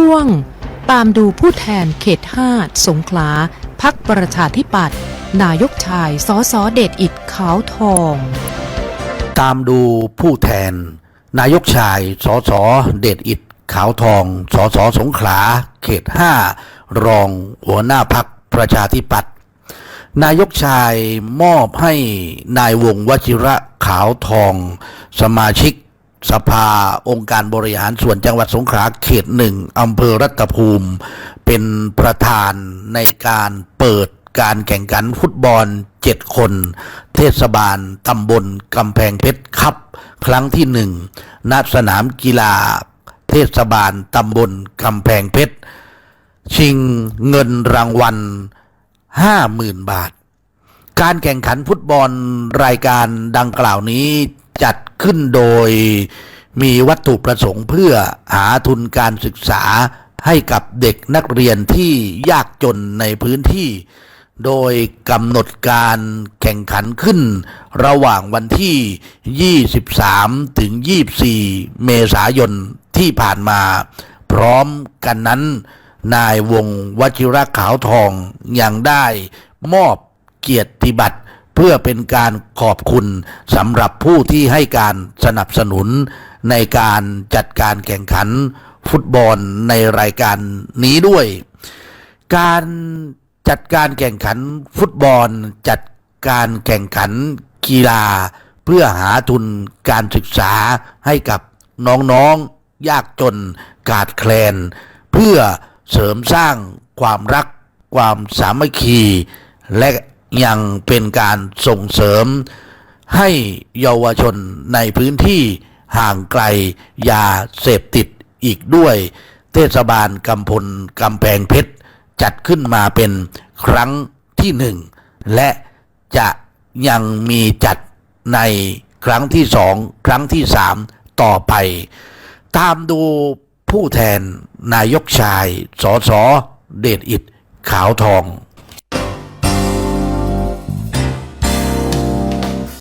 ช่วง ตามดูผู้แทนเขต5สงขลาพักประชาธิปัตย์นายกชายสอสอเดชอิดขาวทอง ตามดูผู้แทน นายกชายสอสอเดชอิดขาวทองสอสอสงขลา เขต5รองหัวหน้าพักประชาธิปัตย์นายกชายมอบให้นายวงวชิระขาวทอง สมาชิก สภาองค์การบริหารส่วนจังหวัดสงขลาเขตหนึ่งอำเภอรัตภูมิ เป็นประธานในการเปิดการแข่งขันฟุตบอลเจ็ดคน เทศบาลตำบลกำแพงเพชรคับ ครั้งที่หนึ่งณสนามกีฬา เทศบาลตำบลกำแพงเพชรชิงเงินรางวัล 50,000 บาท การแข่งขันฟุตบอลรายการดังกล่าวนี้ จัดขึ้นโดยมีวัตถุประสงค์เพื่อหาทุนการศึกษาให้กับเด็กนักเรียนที่ยากจนในพื้นที่ โดยกำหนดการแข่งขันขึ้น ระหว่างวันที่ 23 ถึง 24 เมษายนที่ผ่านมา พร้อมกันนั้น นายวงวชิระขาวทองยังได้มอบเกียรติบัตร เพื่อเป็นการขอบคุณสำหรับผู้ที่ให้การสนับสนุนในการจัดการแข่งขันฟุตบอลในรายการนี้ด้วย การจัดการแข่งขันฟุตบอล จัดการแข่งขันกีฬา เพื่อหาทุนการศึกษาให้กับน้องๆยากจนขาดแคลน เพื่อเสริมสร้างความรักความสามัคคีและ ยังเป็นการส่งเสริมให้เยาวชนในพื้นที่ห่างไกลยาเสพติดอีกด้วย เทศบาลกำพลกำแพงเพชร จัดขึ้นมาเป็นครั้งที่หนึ่งและจะยังมีจัดในครั้งที่สองครั้งที่สามต่อไป ตามดูผู้แทนนายกชายสอสอเดชอิดขาวทอง